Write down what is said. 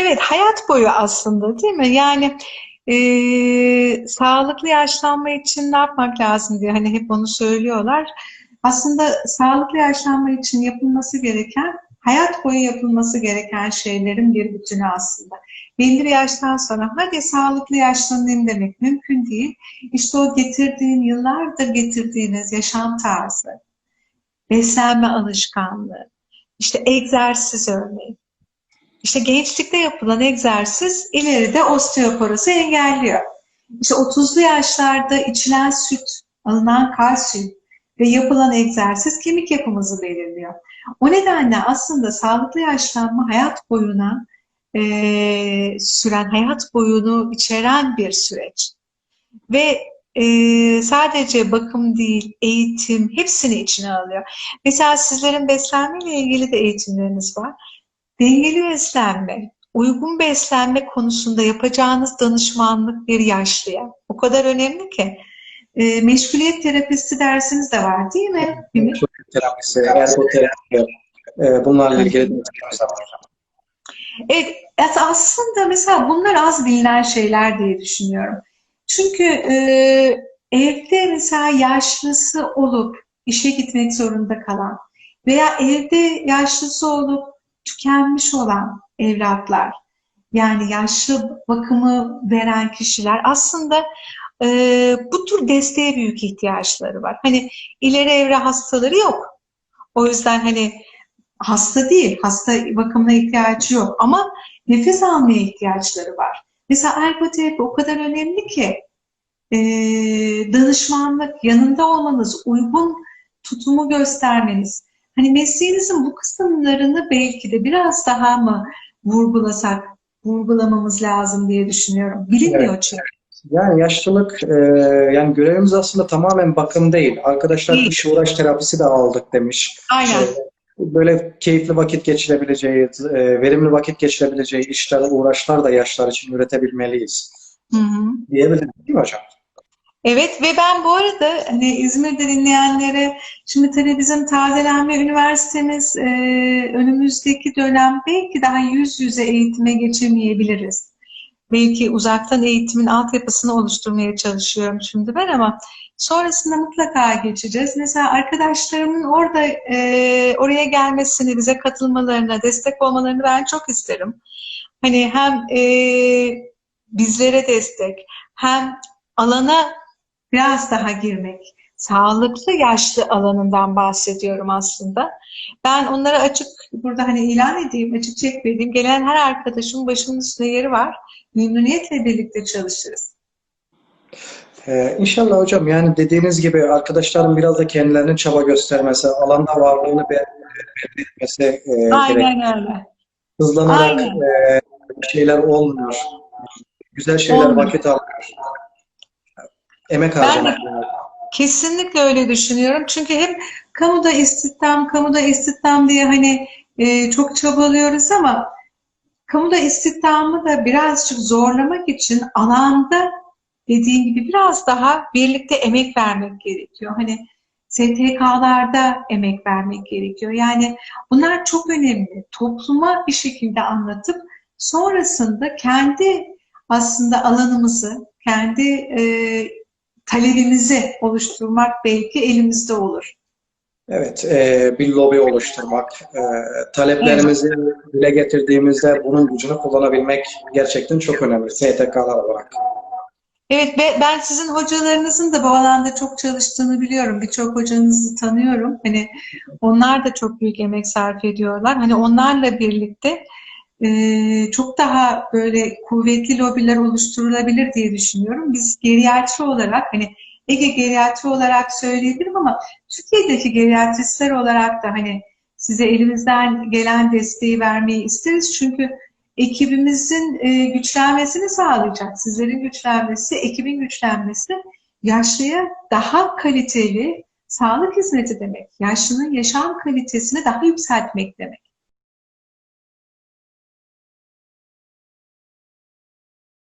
Evet, hayat boyu aslında değil mi? Yani e, sağlıklı yaşlanma için ne yapmak lazım diye hani hep onu söylüyorlar. Aslında sağlıklı yaşlanma için yapılması gereken, hayat boyu yapılması gereken şeylerin bir bütünü aslında. Belli bir yaştan sonra hadi sağlıklı yaşlanayım demek mümkün değil. İşte o getirdiğin, yıllardır getirdiğiniz yaşam tarzı, beslenme alışkanlığı, işte egzersiz örneğin. İşte gençlikte yapılan egzersiz ileride osteoporozu engelliyor. İşte 30'lu yaşlarda içilen süt, alınan kalsiyum ve yapılan egzersiz kemik yapımızı belirliyor. O nedenle aslında sağlıklı yaşlanma hayat boyuna e, süren, hayat boyunu içeren bir süreç. Ve e, sadece bakım değil, eğitim hepsini içine alıyor. Mesela sizlerin beslenme ile ilgili de eğitimleriniz var. Dengeli beslenme, uygun beslenme konusunda yapacağınız danışmanlık bir yaşlıya. O kadar önemli ki. E, meşguliyet terapisti dersiniz de var değil mi? Ümit? terapisi, ergoterapi, e, bunlarla ilgili de var. Evet, aslında mesela bunlar az bilinen şeyler diye düşünüyorum. Çünkü e, evde mesela yaşlısı olup işe gitmek zorunda kalan veya evde yaşlısı olup tükenmiş olan evlatlar, yani yaşlı bakımı veren kişiler aslında e, bu tür desteğe büyük ihtiyaçları var. Hani ileri evre hastaları yok. O yüzden hani hasta değil, hasta bakımına ihtiyacı yok ama nefes almaya ihtiyaçları var. Mesela ergoterapi o kadar önemli ki e, danışmanlık, yanında olmanız, uygun tutumu göstermeniz. Hani mesleğinizin bu kısımlarını belki de biraz daha mı vurgulasak, vurgulamamız lazım diye düşünüyorum. Bilinmiyor Evet. çünkü. Yani yaşlılık, e, yani görevimiz aslında tamamen bakım değil. Arkadaşlar Değil. iş uğraş terapisi de aldık demiş. Aynen. E, böyle keyifli vakit geçirebileceği, e, verimli vakit geçirebileceği işler, uğraşlar da yaşlar için üretebilmeliyiz. Hı hı. Diyebilirim değil mi hocam? Evet ve ben bu arada hani İzmir'de dinleyenlere şimdi tabii bizim tazelenme üniversitemiz e, önümüzdeki dönem belki daha yüz yüze eğitime geçemeyebiliriz. Belki uzaktan eğitimin altyapısını oluşturmaya çalışıyorum şimdi ben ama sonrasında mutlaka geçeceğiz. Mesela arkadaşlarımın orada e, oraya gelmesini, bize katılmalarına, destek olmalarını ben çok isterim. Hani hem e, bizlere destek, hem alana biraz daha girmek. Sağlıklı yaşlı alanından bahsediyorum aslında. Ben onlara açık, burada hani ilan edeyim, açık çek vereyim. Gelen her arkadaşımın başımın üstünde yeri var. Memnuniyetle birlikte çalışırız. Ee, inşallah hocam yani dediğiniz gibi arkadaşların biraz da kendilerinin çaba göstermesi, alanda varlığını be- belli etmesi e, gerek. Aynen öyle. Hızlanarak Aynen. e, şeyler olmuyor. Güzel şeyler Olmuyor. vakit alıyor. Emek harcamak. kesinlikle öyle düşünüyorum. Çünkü hep kamuda istihdam, kamuda istihdam diye hani e, çok çabalıyoruz ama kamuda istihdamı da birazcık zorlamak için alanda dediğin gibi biraz daha birlikte emek vermek gerekiyor. Hani STK'larda emek vermek gerekiyor. Yani bunlar çok önemli. Topluma bir şekilde anlatıp sonrasında kendi aslında alanımızı, kendi e, talebimizi oluşturmak belki elimizde olur. Evet, e, bir lobi oluşturmak, e, taleplerimizi dile getirdiğimizde bunun gücünü kullanabilmek gerçekten çok önemli STK'lar olarak. Evet ve ben sizin hocalarınızın da bu alanda çok çalıştığını biliyorum. Birçok hocanızı tanıyorum. Hani onlar da çok büyük emek sarf ediyorlar. Hani onlarla birlikte e, çok daha böyle kuvvetli lobiler oluşturulabilir diye düşünüyorum. Biz geriatri olarak hani Ege geriatri olarak söyleyebilirim ama Türkiye'deki geriatristler olarak da hani size elimizden gelen desteği vermeyi isteriz. Çünkü ekibimizin e, güçlenmesini sağlayacak. Sizlerin güçlenmesi, ekibin güçlenmesi yaşlıya daha kaliteli sağlık hizmeti demek. Yaşlının yaşam kalitesini daha yükseltmek demek.